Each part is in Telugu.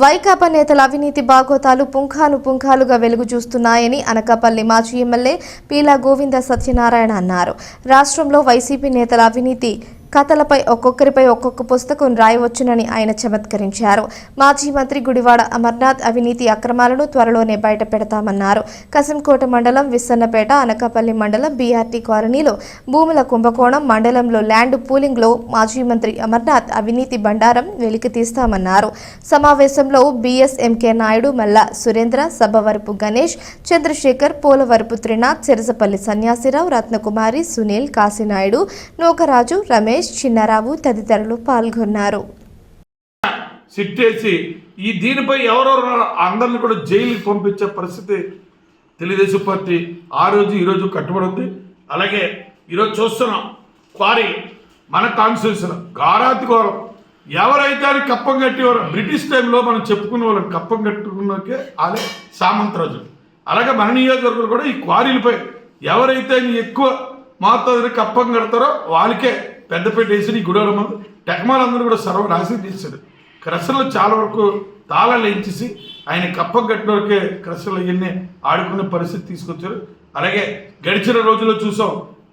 వైకాపా నేతల అవినీతి బాగోతాలు పుంఖాను పుంఖాలుగా వెలుగు చూస్తున్నాయని అనకాపల్లి మాజీ ఎమ్మెల్యే పీలా గోవింద సత్యనారాయణ అన్నారు. రాష్ట్రంలో వైసీపీ నేతల అవినీతి కథలపై ఒక్కొక్కరిపై ఒక్కొక్క పుస్తకం రాయవచ్చునని ఆయన చమత్కరించారు. మాజీ మంత్రి గుడివాడ అమర్నాథ్ అవినీతి అక్రమాలను త్వరలోనే బయట పెడతామన్నారు. కసింకోట మండలం విస్సన్నపేట అనకాపల్లి మండలం బీఆర్టీ కాలనీలో భూముల కుంభకోణం మండలంలో ల్యాండ్ పూలింగ్లో మాజీ మంత్రి అమర్నాథ్ అవినీతి బండారం వెలికి తీస్తామన్నారు. సమావేశంలో బీఎస్ఎంకే నాయుడు మల్లా సురేంద్ర సభవరపు గణేష్ చంద్రశేఖర్ పోలవరపు త్రినాథ్ సిరసపల్లి సన్యాసిరావు రత్నకుమారి సునీల్ కాశీనాయుడు నూకరాజు రమేష్ చిన్నారావు తదితరులు పాల్గొన్నారు. సిట్టేసి ఈ దీనిపై ఎవరెవరు అందరిని కూడా జైలుకి పంపించే పరిస్థితి తెలుగుదేశం పార్టీ ఆ రోజు ఈరోజు కట్టుబడి ఉంది. అలాగే ఈరోజు చూస్తున్నాం క్వారీ మన కాన్స్టిట్యూషన్ గారాతి ఘోరం ఎవరైతే అని కప్పం కట్టేవారు బ్రిటిష్ టైంలో మనం చెప్పుకునే వాళ్ళని కప్పం కట్టుకున్నకే అదే సామంతరాజు అలాగే మన నియోజకవర్గాలు కూడా ఈ క్వారీలపై ఎవరైతే ఎక్కువ మాతో కప్పం కడతారో వాళ్ళకే పెద్దపేట వేసి ఈ గుడవల టెక్మాలందరూ కూడా సర్వనాశనం తీశాడు క్రషర్లు చాలా వరకు తాళాలు ఎంచేసి ఆయన కప్పం కట్టిన వరకే క్రషర్లు ఇవన్నీ ఆడుకునే పరిస్థితి తీసుకొచ్చారు. అలాగే గడిచిన రోజుల్లో చూసాం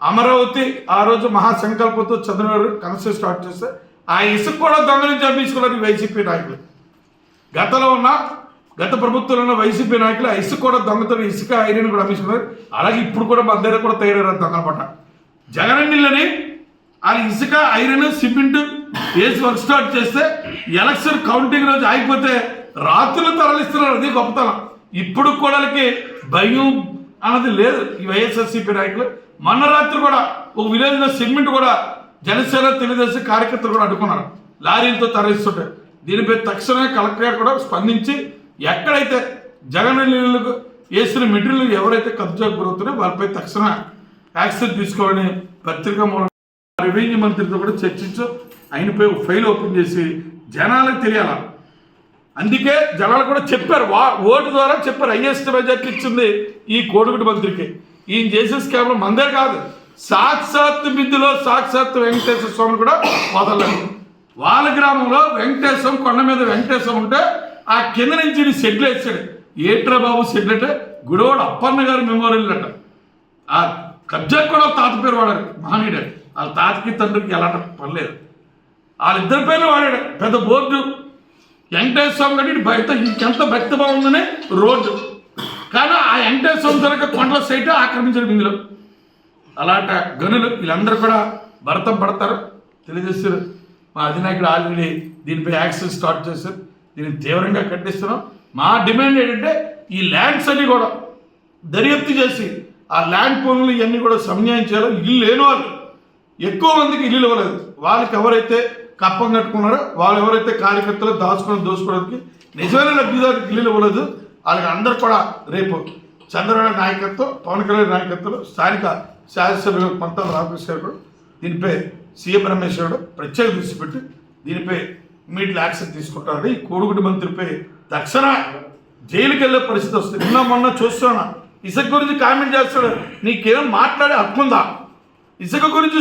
అమరావతి ఆ రోజు మహాసంకల్పంతో చంద్రబాబు కనసే స్టార్ట్ చేస్తే ఆ ఇసుక కూడా దొంగలించి చంపించుకున్నారు ఈ వైసీపీ నాయకులు. గతంలో ఉన్న గత ప్రభుత్వంలో ఉన్న వైసీపీ నాయకులు ఆ ఇసుక కూడా దొంగతను ఇసుక ఐరన్ కూడా అమ్మించుకున్నారు అలాగే ఇప్పుడు కూడా మన దగ్గర కూడా తయారయ్యారు దొంగల పట్ట. ఆ ఇసుక ఐరన్ సిమెంట్ వేసి వర్క్ స్టార్ట్ చేస్తే ఎలక్షన్ కౌంటింగ్ రోజు ఆగిపోతే రాత్రులు తరలిస్తున్నారు. అది గొప్పతనం. ఇప్పుడు కూడాలకి భయం అన్నది లేదు ఈ వైఎస్ఆర్సీపీ నాయకులు. మొన్న రాత్రి కూడా ఒక విలేజ్లో సిమెంట్ కూడా జనసేన తెలుగుదేశం కార్యకర్తలు కూడా అడ్డుకున్నారు. లారీలతో తరలిస్తుంటే. దీనిపై తక్షణమే కలెక్టర్ కూడా స్పందించి ఎక్కడైతే జగన్ నీళ్ళకు వేసిన మెటీరియల్ ఎవరైతే కబ్జాకు గురవుతున్నారో వాళ్ళపై తక్షణ యాక్షన్ తీసుకోవాలని పత్రికా మూలం రెవెన్యూ మంత్రితో కూడా చర్చించు. ఆయనపై పోయి ఫైల్ ఓపెన్ చేసి జనాలకు తెలియాల? అందుకే జనాలు కూడా చెప్పారు. వా ఓటు ద్వారా చెప్పారు. హైయెస్ట్ మెజార్టీ ఇచ్చింది ఈ కోడిగుడి మంత్రికి. ఈయన చేసే స్కామ్లో మందే కాదు. సాక్షాత్ బిందులో సాక్షాత్ వెంకటేశ్వర స్వామిని కూడా వదలలేదు. వాళ్ళ గ్రామంలో వెంకటేశ్వరం కొండ మీద వెంకటేశ్వరం ఉంటే ఆ కింద నుంచి షెడ్లు వేసాడు. ఏట్రా బాబు షెడ్ అంటే గుడివాడు అప్పన్న గారి మెమోరియల్ అట ఆ కబ్జా కూడా తాత పేరు వాడారు. మహనీయుడు. వాళ్ళ తాతకి తండ్రికి ఎలాంటి పర్లేదు వాళ్ళిద్దరి పేర్లు వాడాడు. పెద్ద బోర్డు. వెంకటేశ్వర స్వామి కంటే భక్త ఇంకెంత భక్తి బాగుందని రోడ్డు. కానీ ఆ వెంకటేశ్వర స్వామి దొరక కొండల సైట్ ఆక్రమించారు ఇందులో. అలాంటి గనులు వీళ్ళందరూ కూడా భరతం పడతారు. తెలియజేస్తారు మా అధినాయకుడు ఆల్రెడీ దీనిపై యాక్షన్ స్టార్ట్ చేశారు. దీన్ని తీవ్రంగా కట్టిస్తున్నాం మా డిమాండ్ ఏంటంటే ఈ ల్యాండ్స్ అన్ని కూడా దర్యాప్తు చేసి ఆ ల్యాండ్ పనులు ఇవన్నీ కూడా సమన్యాయం చేయాలి. ఇల్లు లేని వాళ్ళు ఎక్కువ మందికి ఇల్లు ఇవ్వలేదు. వాళ్ళకి ఎవరైతే కప్పం కట్టుకున్నారో వాళ్ళు ఎవరైతే కార్యకర్తలు దాచుకొని దోచుకోవడానికి నిజమైన లబ్ధిదారికి ఇల్లు ఇవ్వలేదు వాళ్ళకి అందరు కూడా రేపు చంద్రబాబు నాయకత్వం పవన్ కళ్యాణ్ నాయకత్వంలో స్థానిక శాసనసభ్యులు కొంత రామకృష్ణ గారు దీనిపై సీఎం రమేష్ గారు ప్రత్యేక దృష్టి పెట్టి దీనిపై ఇమీడియట్ యాక్షన్ తీసుకుంటారని ఈ కోడుగుడి మంత్రిపై తక్షణ జైలుకి వెళ్ళే పరిస్థితి వస్తుంది. నిన్న మొన్న చూస్తున్నా. ఇసుక గురించి కామెంట్ చేస్తాడు నీకేం మాట్లాడే హక్కు ఉందా ఇసుక గురించి